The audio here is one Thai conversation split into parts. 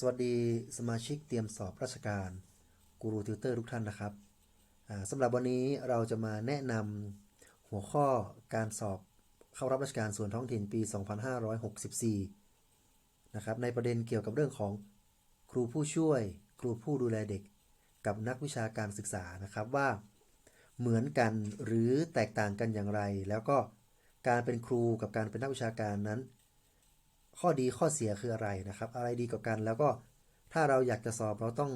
สวัสดีสมาชิกเตรียมสอบราชการกูรูติวเตอร์ทุกท่านนะครับสำหรับวันนี้เราจะมาแนะนำหัวข้อการสอบเข้ารับราชการส่วนท้องถิ่นปี 2564 นะครับในประเด็นเกี่ยวกับเรื่องของครูผู้ช่วย ครูผู้ดูแลเด็ก กับนักวิชาการศึกษานะครับว่า เหมือนกันหรือแตกต่างกันอย่างไร แล้วก็การเป็นครูกับการเป็นนักวิชาการนั้น ข้อดีข้อเสียคืออะไรนะครับ อะไรดีกว่ากัน แล้วก็ถ้าเราอยากจะสอบเราต้อง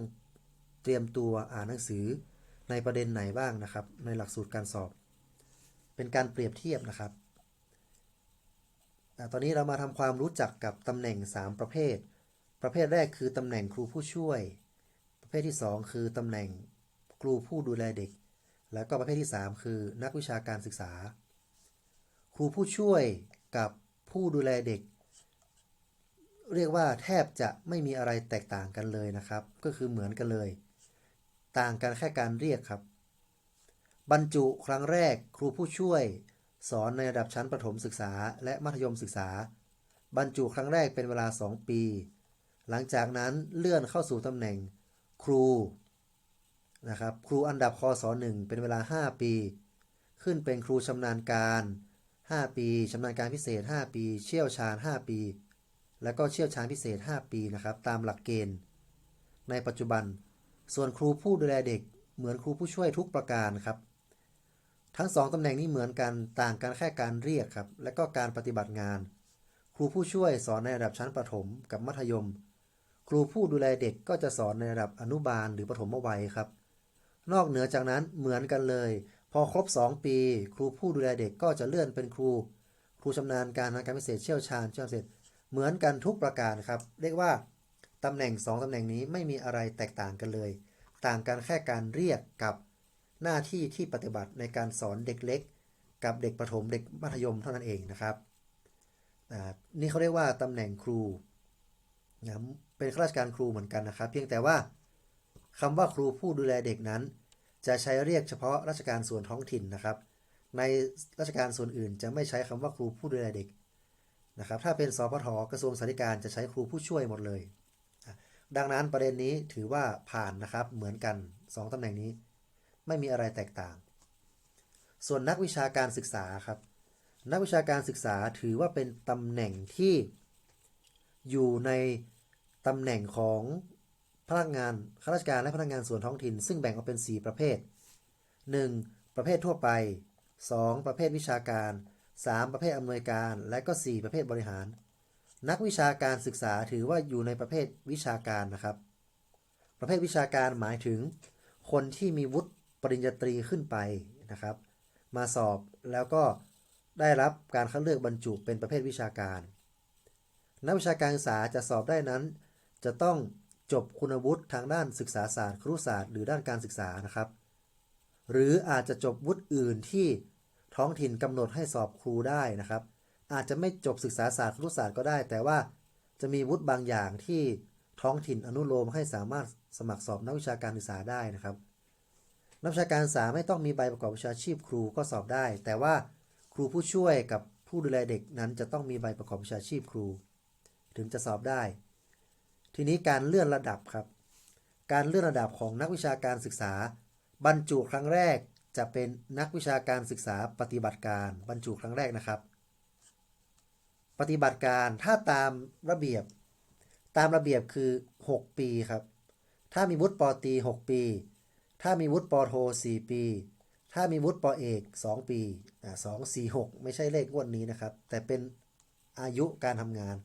เตรียมตัวอ่านหนังสือในประเด็นไหนบ้างนะครับ ในหลักสูตรการสอบ เป็นการเปรียบเทียบนะครับตอนนี้เรามาทำความรู้จักกับตำแหน่ง 3 ประเภท ประเภทแรกคือตำแหน่งครูผู้ช่วย ประเภทที่ 2 คือตำแหน่งครูผู้ดูแลเด็ก แล้วก็ประเภทที่ 3 คือนักวิชาการศึกษา ครูผู้ช่วยกับผู้ดูแลเด็ก เรียกว่าแทบจะไม่มีอะไรแตกต่างกันเลยนะครับ ก็คือเหมือนกันเลย ต่างกันแค่การเรียกครับ บรรจุครั้งแรกครูผู้ช่วย สอนในระดับชั้นประถมศึกษา และมัธยมศึกษา บรรจุครั้งแรกเป็นเวลา 2 ปี หลังจากนั้นเลื่อนเข้าสู่ตำแหน่งครูนะครับครูอันดับคศ1เป็นเวลา 5 ปี ขึ้นเป็นครูชำนาญการ 5 ปีชำนาญการพิเศษ 5 ปี เชี่ยวชาญ 5 ปี แล้วก็เชี่ยวชาญพิเศษ 5 ปีนะครับ ตามหลักเกณฑ์ ในปัจจุบัน ส่วนครูผู้ดูแลเด็กเหมือนครูผู้ช่วยทุกประการครับ ทั้งสองตำแหน่งนี้เหมือนกันต่างกันแค่การเรียกครับ และก็การปฏิบัติงาน ครูผู้ช่วยสอนในระดับชั้นประถมกับมัธยม ครูผู้ดูแลเด็กก็จะสอนในระดับอนุบาลหรือประถมวัยครับ นอกเหนือจากนั้นเหมือนกันเลย พอครบ 2 ปี ครูผู้ดูแลเด็กก็จะเลื่อนเป็นครู ครูชำนาญการทางการพิเศษเชี่ยวชาญเชี่ยวชาญพิ เหมือนกันทุกประการครับ เรียกว่าตำแหน่ง 2ตำแหน่งนี้ไม่มีอะไรแตกต่างกันเลย ต่างกันแค่การเรียกกับหน้าที่ที่ปฏิบัติในการสอนเด็กเล็ก กับเด็กประถมเด็กมัธยมเท่านั้นเองนะครับนี่เขาเรียกว่าตำแหน่งครูนะเป็นข้าราชการครูเหมือนกันนะครับ เพียงแต่ว่าคำว่าครูผู้ดูแลเด็กนั้น จะใช้เรียกเฉพาะราชการส่วนท้องถิ่นนะครับ ในราชการส่วนอื่นจะไม่ใช้คำว่าครูผู้ดูแลเด็ก นะครับถ้าเป็นสพทกระทรวงสาธารณสุขจะใช้ครูผู้ช่วยหมดเลย ดังนั้นประเด็นนี้ถือว่าผ่านนะครับเหมือนกัน 2ตำแหน่งนี้ ไม่มีอะไรแตกต่าง ส่วนนักวิชาการศึกษาครับ นักวิชาการศึกษาถือว่าเป็นตำแหน่งที่อยู่ในตำแหน่งของพนักงานข้าราชการและพนักงานส่วนท้องถิ่น ซึ่งแบ่งออกเป็น 4 ประเภท 1. ประเภททั่วไป 2. ประเภทวิชาการ 3. ประเภทอำนวยการ และก็ 4 ประเภทบริหาร นักวิชาการศึกษาถือว่าอยู่ในประเภทวิชาการนะครับ ประเภทวิชาการหมายถึง คนที่มีวุฒิปริญญาตรีขึ้นไปนะครับ มาสอบแล้วก็ได้รับการคัดเลือกบรรจุเป็นประเภทวิชาการ นักวิชาการศึกษาจะสอบได้นั้น จะต้องจบคุณวุฒิทางด้านศึกษาศาสตร์ ครุศาสตร์ หรือด้านการศึกษานะครับ หรืออาจจะจบวุฒิอื่นที่ ท้องถิ่นกำหนดให้สอบครูได้นะครับ อาจจะไม่จบศึกษาศาสตร์ครุศาสตร์ก็ได้ แต่ว่าจะมีวุฒิบางอย่างที่ท้องถิ่นอนุโลมให้สามารถสมัครสอบนักวิชาการศึกษาได้นะครับ นักวิชาการศึกษาไม่ต้องมีใบประกอบวิชาชีพครูก็สอบได้ แต่ว่าครูผู้ช่วยกับผู้ดูแลเด็กนั้นจะต้องมีใบประกอบวิชาชีพครู ถึงจะสอบได้ ทีนี้การเลื่อนระดับครับ การเลื่อนระดับของนักวิชาการศึกษา บรรจุครั้งแรก จะเป็นนักวิชาการศึกษาปฏิบัติการบรรจุครั้งแรกนะครับ ปฏิบัติการถ้าตามระเบียบ ตามระเบียบคือ 6 ปีครับ ถ้ามีวุฒิปอตี 6 ปี ถ้ามีวุฒิปอโท 4 ปี ถ้ามีวุฒิปอเอก 2 ปีอ่า2 4 6ไม่ใช่เลขงวดนี้นะครับ แต่เป็นอายุการทำงาน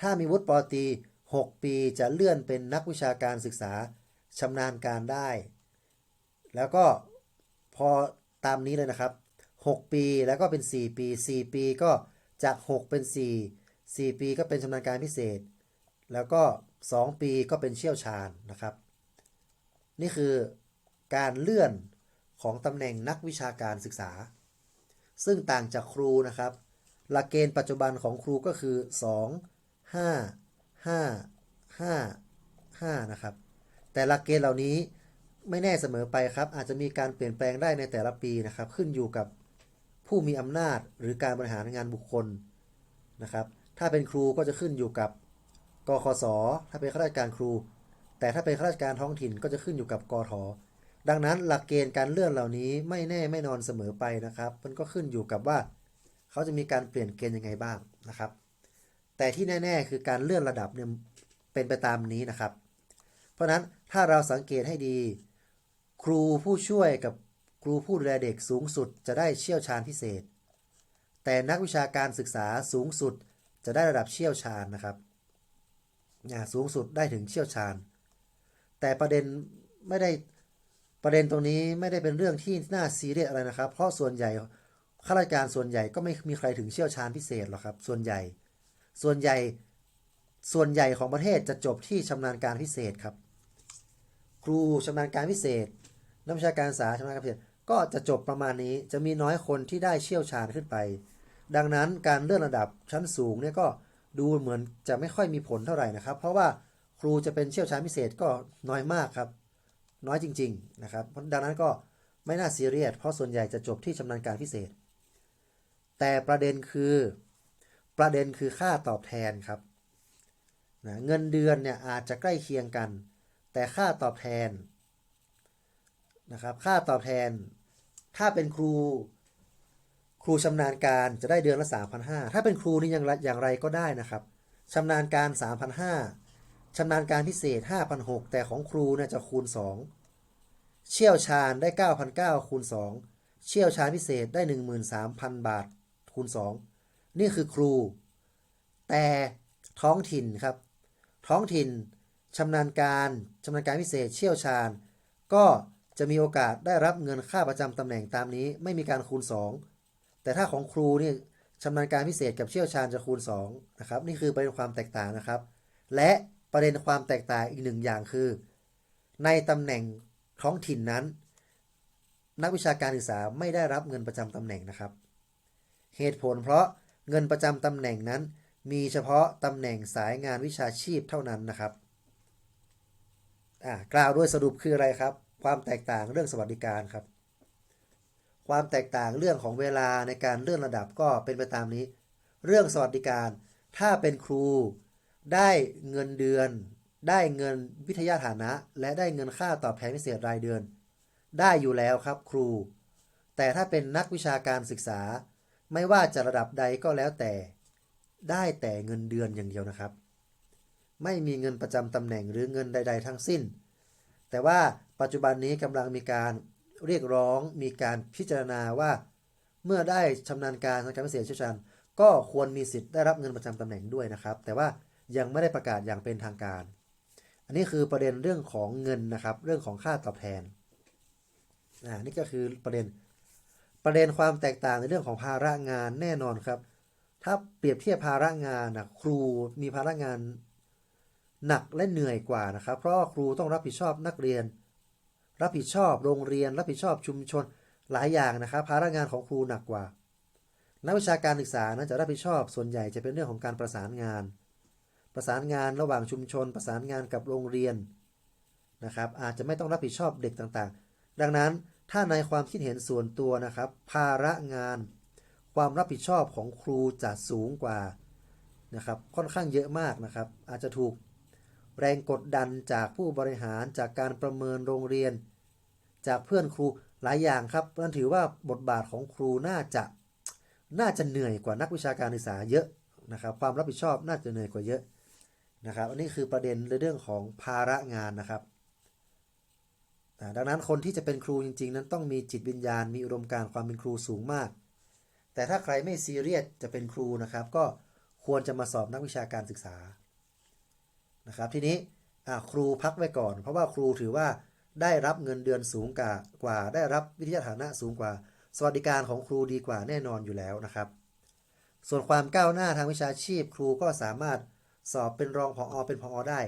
ถ้ามีวุฒิปอตี 6 ปีจะเลื่อนเป็นนักวิชาการศึกษาชำนาญการได้ แล้วก็พอตามนี้เลยนะครับ 6 ปีแล้วก็เป็น 4 ปี 4 ปีก็จาก 6 เป็น 4 4 ปีก็เป็นชำนาญการพิเศษ แล้วก็ 2 ปีก็เป็นเชี่ยวชาญนะครับ นี่คือการเลื่อนของตำแหน่งนักวิชาการศึกษา ซึ่งต่างจากครูนะครับ หลักเกณฑ์ปัจจุบันของครูก็คือ 2 5 5 5 5 นะครับ แต่หลักเกณฑ์เหล่านี้ ไม่แน่เสมอไปครับ อาจจะมีการเปลี่ยนแปลงได้ในแต่ละปีนะครับ ขึ้นอยู่กับผู้มีอำนาจหรือการบริหารงานบุคคลนะครับ ถ้าเป็นครูก็จะขึ้นอยู่กับกคส ถ้าเป็นข้าราชการครู แต่ถ้าเป็นข้าราชการท้องถิ่นก็จะขึ้นอยู่กับกทดังนั้นหลักเกณฑ์การเลื่อนเหล่านี้ไม่แน่ไม่นอนเสมอไปนะครับ มันก็ขึ้นอยู่กับว่าเขาจะมีการเปลี่ยนเกณฑ์ยังไงบ้างนะครับ แต่ที่แน่ ๆ คือการเลื่อนระดับเนี่ยเป็นไปตามนี้นะครับ เพราะฉะนั้นถ้าเราสังเกตให้ดี ครูผู้ช่วยกับครูผู้ดูแลเด็กสูงสุดจะได้เชี่ยวชาญพิเศษ แต่นักวิชาการศึกษาสูงสุดจะได้ระดับเชี่ยวชาญนะครับอ่าสูงสุดได้ถึงเชี่ยวชาญ แต่ประเด็นไม่ได้ประเด็นตรงนี้ไม่ได้เป็นเรื่องที่น่าซีเรียสอะไรนะครับ เพราะส่วนใหญ่ข้าราชการส่วนใหญ่ก็ไม่มีใครถึงเชี่ยวชาญพิเศษหรอกครับ ส่วนใหญ่ ส่วนใหญ่ ส่วนใหญ่ของประเทศจะจบที่ชำนาญการพิเศษครับ ครูชำนาญการพิเศษ นักวิชาการศึกษาชำนาญการพิเศษก็จะจบประมาณนี้จะมีน้อยคนที่ได้เชี่ยวชาญขึ้นไป ดังนั้นการเลื่อนระดับชั้นสูงเนี่ยก็ดูเหมือนจะไม่ค่อยมีผลเท่าไหร่นะครับ เพราะว่าครูจะเป็นเชี่ยวชาญพิเศษก็น้อยมากครับ น้อยจริง ๆนะครับ ดังนั้นก็ไม่น่าซีเรียสเพราะส่วนใหญ่จะจบที่ชำนาญการพิเศษ แต่ประเด็นคือ ประเด็นคือค่าตอบแทนครับนะเงินเดือนเนี่ยอาจจะใกล้เคียงกัน แต่ค่าตอบแทน นะครับ ค่าตอบแทน ถ้าเป็นครู ครูชำนาญการจะได้เดือนละ 3,500 ถ้าเป็นครูนี่ยังอย่างไรก็ได้นะครับชำนาญการ 3,500ชำนาญการพิเศษ 5,600 แต่ของครูเนี่ยจะคูณ 2 เชี่ยวชาญได้ 9,900คูณ 2 เชี่ยวชาญพิเศษได้ 13,000 บาทคูณ 2 นี่คือครู แต่ท้องถิ่นครับ ท้องถิ่นชำนาญการชำนาญการพิเศษเชี่ยวชาญ ก็ จะมีโอกาสได้รับเงินค่าประจำตำแหน่งตามนี้ ไม่มีการคูณ 2 แต่ถ้าของครูนี่ชำนาญการพิเศษกับเชี่ยวชาญจะคูณ2นะครับนี่คือประเด็นความแตกต่างนะครับ และประเด็นความแตกต่างอีกหนึ่งอย่างคือ ในตำแหน่งท้องถิ่นนั้น นักวิชาการศึกษาไม่ได้รับเงินประจำตำแหน่งนะครับ เหตุผลเพราะเงินประจำตำแหน่งนั้น มีเฉพาะตำแหน่งสายงานวิชาชีพเท่านั้นนะครับอ่ากล่าวด้วยสรุปคืออะไรครับ ความแตกต่างเรื่องสวัสดิการครับ ความแตกต่างเรื่องของเวลาในการเลื่อนระดับก็เป็นไปตามนี้ เรื่องสวัสดิการ ถ้าเป็นครู ได้เงินเดือน ได้เงินวิทยาฐานะ และได้เงินค่าตอบแทนพิเศษรายเดือน ได้อยู่แล้วครับครู แต่ถ้าเป็นนักวิชาการศึกษา ไม่ว่าจะระดับใดก็แล้วแต่ ได้แต่เงินเดือนอย่างเดียวนะครับ ไม่มีเงินประจำตำแหน่งหรือเงินใด ๆ ทั้งสิ้น แต่ว่า ปัจจุบันนี้กำลังมีการเรียกร้องมีการพิจารณาว่า เมื่อได้ชำนาญการทางการพิเศษเชี่ยวชาญก็ควรมีสิทธิ์ได้รับเงินประจำตำแหน่งด้วยนะครับ แต่ว่ายังไม่ได้ประกาศอย่างเป็นทางการ อันนี้คือประเด็นเรื่องของเงินนะครับ เรื่องของค่าตอบแทนอ่านี่ก็คือประเด็นประเด็นความแตกต่างในเรื่องของภาระงานแน่นอนครับ ถ้าเปรียบเทียบภาระงานนะครูมีภาระงานหนักและเหนื่อยกว่านะครับ เพราะครูต้องรับผิดชอบนักเรียน รับผิดชอบโรงเรียน รับผิดชอบชุมชนหลายอย่างนะครับภาระงานของครูหนักกว่า นักวิชาการศึกษานั้นจะรับผิดชอบส่วนใหญ่จะเป็นเรื่องของการประสานงาน ประสานงานระหว่างชุมชน ประสานงานกับโรงเรียนนะครับอาจจะไม่ต้องรับผิดชอบเด็กต่างๆ ดังนั้นถ้าในความคิดเห็นส่วนตัวนะครับ ภาระงาน ความรับผิดชอบของครูจะสูงกว่านะครับค่อนข้างเยอะมากนะครับ อาจจะถูก แรงกดดันจากผู้บริหารจากการประเมินโรงเรียน จากเพื่อนครูหลายอย่างครับนั่นถือว่าบทบาทของครูน่าจะน่าจะเหนื่อยกว่านักวิชาการศึกษาเยอะนะครับ ความรับผิดชอบน่าจะเหนื่อยกว่าเยอะนะครับ อันนี้คือประเด็นในเรื่องของภาระงานนะครับดังนั้นคนที่จะเป็นครูจริง ๆ นั้นต้องมีจิตวิญญาณมีอุดมการความเป็นครูสูงมาก แต่ถ้าใครไม่ซีเรียสจะเป็นครูนะครับ ก็ควรจะมาสอบนักวิชาการศึกษา นะครับทีนี้ครูพักไว้ก่อน เพราะว่าครูถือว่าได้รับเงินเดือนสูงกว่ากว่า ได้รับวิทยาฐานะสูงกว่า สวัสดิการของครูดีกว่าแน่นอนอยู่แล้วนะครับ ส่วนความก้าวหน้าทางวิชาชีพ ครูก็สามารถสอบเป็นรองผออเป็นผอได้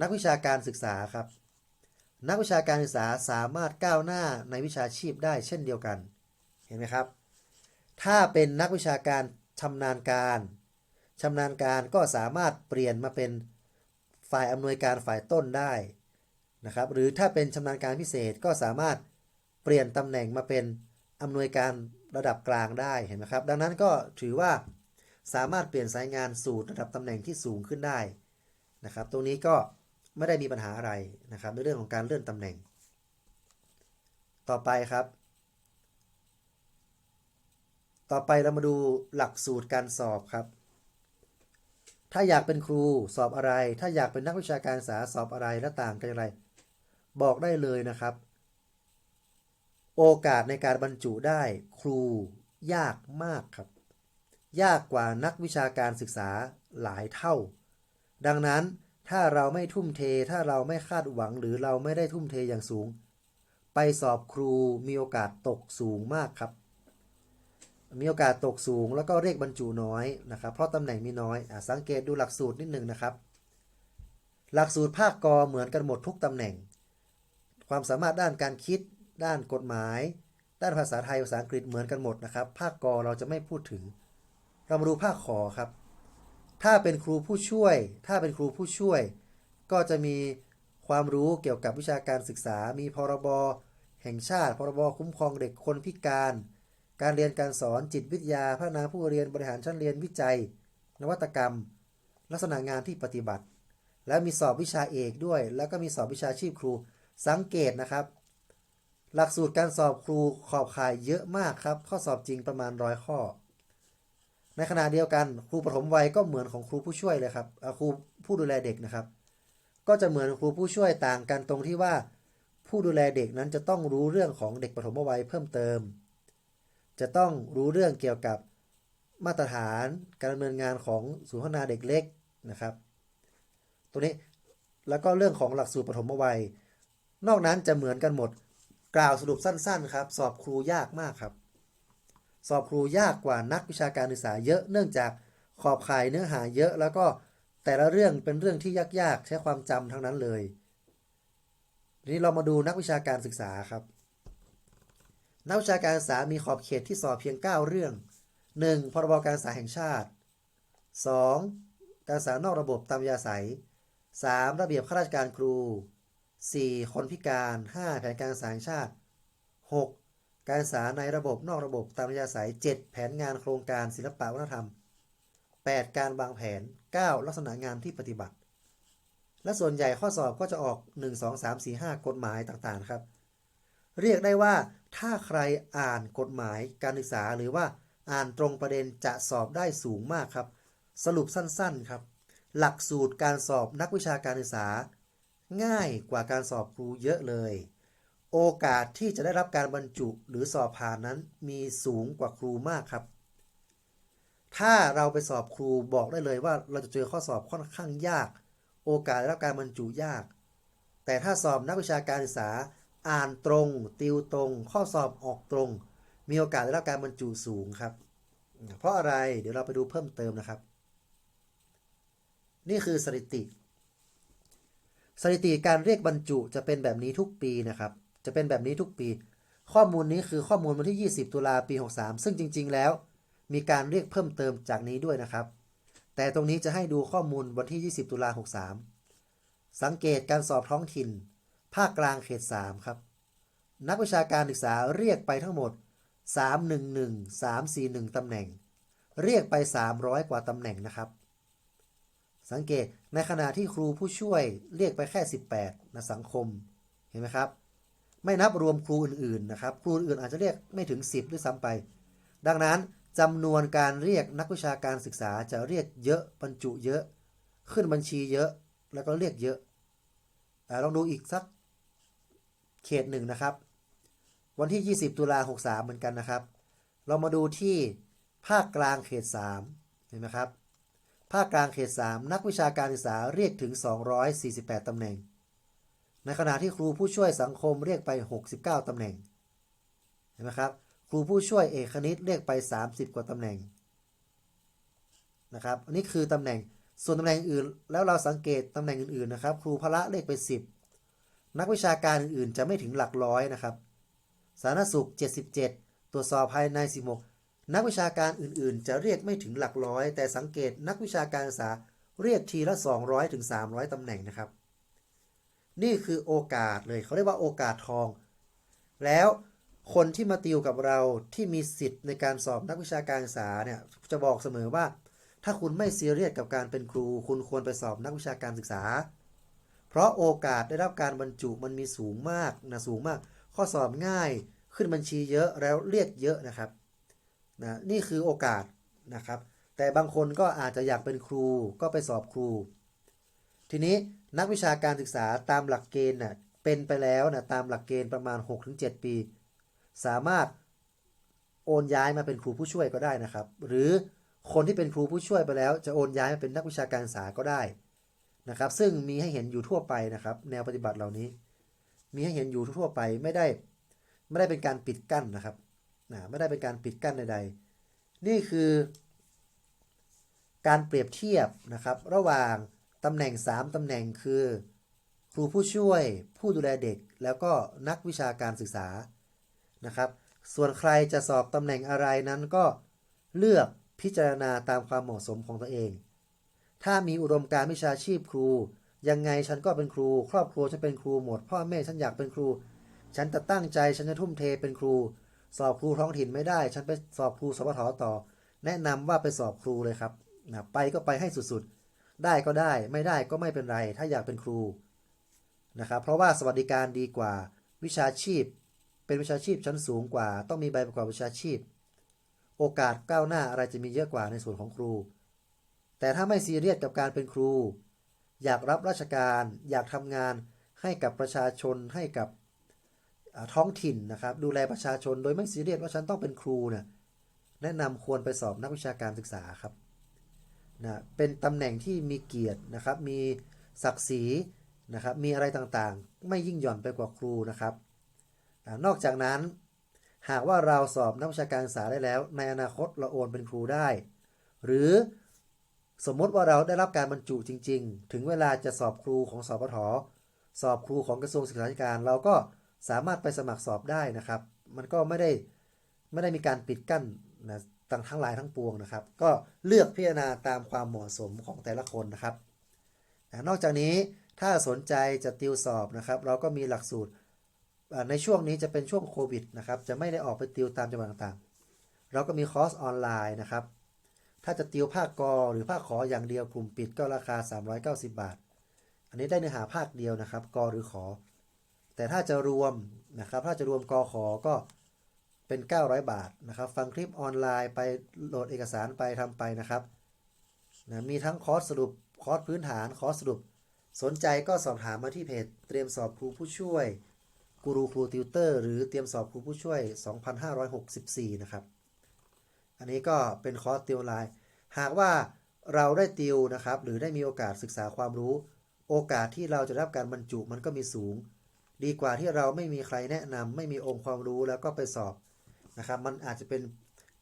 นักวิชาการศึกษาครับ นักวิชาการศึกษาสามารถก้าวหน้าในวิชาชีพได้เช่นเดียวกัน เห็นไหมครับ ถ้าเป็นนักวิชาการชำนาญการชำนาญการก็สามารถเปลี่ยนมาเป็น ฝ่ายอำนวยการฝ่ายต้นได้นะครับหรือถ้าเป็นชำนาญการพิเศษก็สามารถเปลี่ยนตำแหน่งมาเป็นอำนวยการระดับกลางได้เห็นไหมครับ ดังนั้นก็ถือว่าสามารถเปลี่ยนสายงานสู่ระดับตำแหน่งที่สูงขึ้นได้นะครับ ตรงนี้ก็ไม่ได้มีปัญหาอะไรนะครับ ในเรื่องของการเลื่อนตำแหน่ง ต่อไปครับ ต่อไปเรามาดูหลักสูตรการสอบครับ ถ้าอยากเป็นครูสอบอะไร ถ้าอยากเป็นนักวิชาการศึกษาสอบอะไรและต่างกันอย่างไร บอกได้เลยนะครับ โอกาสในการบรรจุได้ครูยากมากครับ ยากกว่านักวิชาการศึกษาหลายเท่า ดังนั้นถ้าเราไม่ทุ่มเทถ้าเราไม่คาดหวังหรือเราไม่ได้ทุ่มเทอย่างสูง ไปสอบครูมีโอกาสตกสูงมากครับ มีโอกาสตกสูงแล้วก็เรียกบรรจุน้อยนะครับ เพราะตำแหน่งมีน้อยอสังเกตดูหลักสูตรนิดหนึ่งนะครับ หลักสูตรภาคกอเหมือนกันหมดทุกตำแหน่ง ความสามารถด้านการคิด ด้านกฎหมาย ด้านภาษาไทยภาษาอังกฤษเหมือนกันหมดนะครับ ภาคกอเราจะไม่พูดถึง เรามาดูภาคขอครับ ถ้าเป็นครูผู้ช่วย ถ้าเป็นครูผู้ช่วย ก็จะมีความรู้เกี่ยวกับวิชาการศึกษา มีพรบแห่งชาติ พรบคุ้มครองเด็กคนพิการ การเรียนการสอนจิตวิทยาพัฒนาผู้เรียนบริหารชั้นเรียนวิจัย นวัตกรรม ลักษณะงานที่ปฏิบัติ แล้วมีสอบวิชาเอกด้วย แล้วก็มีสอบวิชาชีพครูสังเกตนะครับ หลักสูตรการสอบครูขอบข่ายเยอะมากครับ ข้อสอบจริงประมาณร้อยข้อ ในขณะเดียวกันครูปฐมวัยก็เหมือนของครูผู้ช่วยเลยครับครูผู้ดูแลเด็กนะครับ ก็จะเหมือนครูผู้ช่วยต่างกันตรงที่ว่า ผู้ดูแลเด็กนั้นจะต้องรู้เรื่องของเด็กปฐมวัยเพิ่มเติม จะต้องรู้เรื่องเกี่ยวกับมาตรฐานการดำเนินงานของศูนย์พัฒนาเด็กเล็กนะครับตัวนี้แล้วก็เรื่องของหลักสูตรปฐมวัย นอกนั้นจะเหมือนกันหมด กล่าวสรุปสั้นๆครับ สอบครูยากมากครับ สอบครูยากกว่านักวิชาการศึกษาเยอะเนื่องจากขอบข่ายเนื้อหาเยอะแล้วก็แต่ละเรื่องเป็นเรื่องที่ยากๆ ใช้ความจำทั้งนั้นเลยทีนี้เรามาดูนักวิชาการศึกษาครับ นักวิชาการศึกษามีขอบเขตที่สอบเพียง 9 เรื่อง 1. พรบการศึกษาแห่งชาติ 2. การศึกษานอกระบบตามยาศัย 3. ระเบียบข้าราชการครู 4. คนพิการ 5. แผนการศึกษาแห่งชาติ 6. การศึกษาในระบบนอกระบบตามยาศัย 7. แผนงานโครงการศิลปวัฒนธรรม 8. การวางแผน 9. ลักษณะงานที่ปฏิบัติ และส่วนใหญ่ข้อสอบก็จะออก 1 2 3 4 5 กฎหมายต่างๆครับ เรียกได้ว่า ถ้าใครอ่านกฎหมายการศึกษาหรือว่าอ่านตรงประเด็นจะสอบได้สูงมากครับ สรุปสั้นๆครับ หลักสูตรการสอบนักวิชาการศึกษา ง่ายกว่าการสอบครูเยอะเลย โอกาสที่จะได้รับการบรรจุหรือสอบผ่านนั้นมีสูงกว่าครูมากครับ ถ้าเราไปสอบครูบอกได้เลยว่าเราจะเจอข้อสอบค่อนข้างยาก โอกาสได้รับการบรรจุยาก แต่ถ้าสอบนักวิชาการศึกษา อ่านตรง ติวตรง ข้อสอบออกตรง มีโอกาสได้รับการบรรจุสูงครับ เพราะอะไรเดี๋ยวเราไปดูเพิ่มเติมนะครับ นี่คือสถิติ สถิติการเรียกบรรจุจะเป็นแบบนี้ทุกปีนะครับ จะเป็นแบบนี้ทุกปี ข้อมูลนี้คือข้อมูลวันที่ 20 ตุลาปี 63 ซึ่งจริง ๆ แล้ว มีการเรียกเพิ่มเติมจากนี้ด้วยนะครับ แต่ตรงนี้จะให้ดูข้อมูลวันที่ 20 ตุลา63 สังเกตการสอบท้องถิ่น ภาคกลางเขต 3 ครับ นักวิชาการศึกษาเรียกไปทั้งหมด 311 341 ตำแหน่ง เรียกไป 300 กว่าตำแหน่งนะครับ สังเกตในขณะที่ครูผู้ช่วยเรียกไปแค่ 18นะสังคมเห็นไหมครับ ไม่นับรวมครูอื่นๆนะครับ ครูอื่นอาจจะเรียกไม่ถึง 10 ด้วยซ้ำไป ดังนั้นจำนวนการเรียกนักวิชาการศึกษาจะเรียกเยอะบรรจุเยอะ ขึ้นบัญชีเยอะแล้วก็เรียกเยอะอลองดูอีกสัก เขตหนึ่งนะครับ วันที่ 20 ตุลา63 เหมือนกันนะครับ เรามาดูที่ภาคกลางเขต 3 เห็นไหมครับ ภาคกลางเขต 3 นักวิชาการศึกษาเรียกถึง 248 ตำแหน่ง ในขณะที่ครูผู้ช่วยสังคมเรียกไป 69 ตำแหน่ง เห็นไหมครับ ครูผู้ช่วยเอกคณิตเรียกไป 30 กว่าตำแหน่งนะครับ อันนี้คือตำแหน่ง ส่วนตำแหน่งอื่น แล้วเราสังเกตตำแหน่งอื่นๆนะครับ ครูพละเรียกไป 10 นักวิชาการอื่นๆจะไม่ถึงหลักร้อยนะครับ สาธารณสุข 77 ตรวจสอบภายใน 16 นักวิชาการอื่นๆ จะเรียกไม่ถึงหลักร้อย แต่สังเกตนักวิชาการศึกษาเรียกทีละ 200ถึง300ตำแหน่งนะครับ นี่คือโอกาสเลยเขาเรียกว่าโอกาสทอง แล้วคนที่มาติวกับเราที่มีสิทธิ์ในการสอบนักวิชาการศึกษาเนี่ยจะบอกเสมอว่า ถ้ถ้าคุณไม่ซีเรียสกับการเป็นครู คุณควรไปสอบนักวิชาการศึกษา เพราะโอกาสได้รับการบรรจุมันมีสูงมากนะสูงมาก ข้อสอบง่ายขึ้นบัญชีเยอะแล้วเรียกเยอะนะครับนะนี่คือโอกาสนะครับ แต่บางคนก็อาจจะอยากเป็นครูก็ไปสอบครู ทีนี้นักวิชาการศึกษาตามหลักเกณฑ์น่ะเป็นไปแล้วนะตามหลักเกณฑ์ประมาณ 6-7 ปี สามารถโอนย้ายมาเป็นครูผู้ช่วยก็ได้นะครับ หรือคนที่เป็นครูผู้ช่วยไปแล้ว จะโอนย้ายมาเป็นนักวิชาการศึกษาก็ได้ นะครับ ซึ่งมีให้เห็นอยู่ทั่วไปนะครับ แนวปฏิบัติเหล่านี้ มีให้เห็นอยู่ทั่วไปไม่ได้ไม่ได้เป็นการปิดกั้นนะครับนะไม่ได้เป็นการปิดกั้นใดๆ นี่คือการเปรียบเทียบนะครับ ระหว่างตำแหน่ง 3ตำแหน่งคือ ครูผู้ช่วย ผู้ดูแลเด็ก แล้วก็นักวิชาการศึกษานะครับ ส่วนใครจะสอบตำแหน่งอะไรนั้นก็เลือกพิจารณาตามความเหมาะสมของตัวเอง ถ้ามีอุดมการวิชาชีพครู ยังไงฉันก็เป็นครู ครอบครัวฉันเป็นครูหมด พ่อแม่ฉันอยากเป็นครู ฉันจะตั้งใจฉันจะทุ่มเทเป็นครู สอบครูท้องถิ่นไม่ได้ ฉันไปสอบครูสพทต่อ แนะนำว่าไปสอบครูเลยครับนะไปก็ไปให้สุดๆ ได้ก็ได้ไม่ได้ก็ไม่เป็นไร ถ้าอยากเป็นครูนะครับเพราะว่าสวัสดิการดีกว่าวิชาชีพ เป็นวิชาชีพชั้นสูงกว่า ต้องมีใบประกอบวิชาชีพ โอกาสก้าวหน้าอะไรจะมีเยอะกว่าในส่วนของครู แต่ถ้าไม่ซีเรียสกับการเป็นครู อยากรับราชการอยากทำงานให้กับประชาชนให้กับท้องถิ่นนะครับ ดูแลประชาชนโดยไม่ซีเรียสว่าฉันต้องเป็นครูเนี่ยแนะนำควรไปสอบนักวิชาการศึกษาครับนะเป็นตำแหน่งที่มีเกียรตินะครับ มีศักดิ์ศรีนะครับ มีอะไรต่างๆ ไม่ยิ่งหย่อนไปกว่าครูนะครับนอกจากนั้น หากว่าเราสอบนักวิชาการศึกษาได้แล้ว ในอนาคตเราโอนเป็นครูได้ หรือ สมมติว่าเราได้รับการบรรจุจริง ๆ ถึงเวลาจะสอบครูของสปทสอบครูของกระทรวงศึกษาธิการ เราก็สามารถไปสมัครสอบได้นะครับ มันก็ไม่ได้ไม่ได้มีการปิดกั้นนะทั้งทั้งหลายทั้งปวงนะครับ ก็เลือกพิจารณาตามความเหมาะสมของแต่ละคนนะครับนอกจากนี้ถ้าสนใจจะติวสอบนะครับ เราก็มีหลักสูตรในช่วงนี้จะเป็นช่วงโควิดนะครับ จะไม่ได้ออกไปติวตามจังหวัดต่างๆ เราก็มีคอร์สออนไลน์นะครับ ถ้าจะติวภาคกอหรือภาคขออย่างเดียวกลุ่มปิดก็ราคา 390 บาท อันนี้ได้เนื้อหาภาคเดียวนะครับกอหรือขอ แต่ถ้าจะรวมนะครับ ถ้าจะรวมกอขอก็เป็น 900 บาทนะครับ ฟังคลิปออนไลน์ไปโหลดเอกสารไปทำไปนะครับนะมีทั้งคอร์สสรุปคอร์สพื้นฐานคอร์สสรุป สนใจก็สอบถามมาที่เพจ เตรียมสอบครูผู้ช่วยกูรูครูติวเตอร์หรือเตรียมสอบครูผู้ช่วย 2564 นะครับ อันนี้ก็เป็นคอร์สติวไลน์หากว่าเราได้ติวนะครับ หรือได้มีโอกาสศึกษาความรู้ โอกาสที่เราจะได้รับการบรรจุมันก็มีสูง ดีกว่าที่เราไม่มีใครแนะนำไม่มีองค์ความรู้แล้วก็ไปสอบนะครับ มันอาจจะเป็น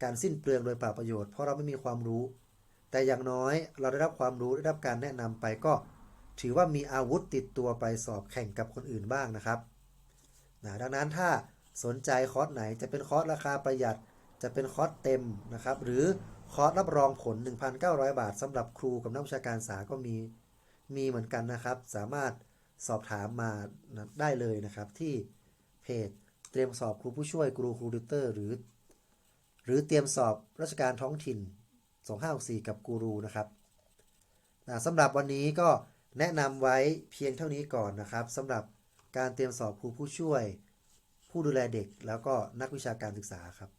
การสิ้นเปลืองโดยเปล่าประโยชน์เพราะเราไม่มีความรู้ แต่อย่างน้อยเราได้รับความรู้ได้รับการแนะนำไปก็ ถือว่ามีอาวุธติดตัวไปสอบแข่งกับคนอื่นบ้างนะครับนะดังนั้นถ้าสนใจคอร์สไหนจะเป็นคอร์สราคาประหยัด จะเป็นคอร์สเต็มนะครับ หรือคอร์สรับรองผล 1,900 บาทสำหรับครูกับนักวิชาการศาก็มีมีเหมือนกันนะครับ สามารถสอบถามมาได้เลยนะครับ ที่เพจเตรียมสอบครูผู้ช่วยครูครูดิเตอร์ หรือ หรือเตรียมสอบราชการท้องถิ่น 2564 กับกูรูนะครับนะสำหรับวันนี้ก็แนะนำไว้เพียงเท่านี้ก่อนนะครับสำหรับการเตรียมสอบครูผู้ช่วย ผู้ดูแลเด็ก แล้วก็นักวิชาการศึกษาครับ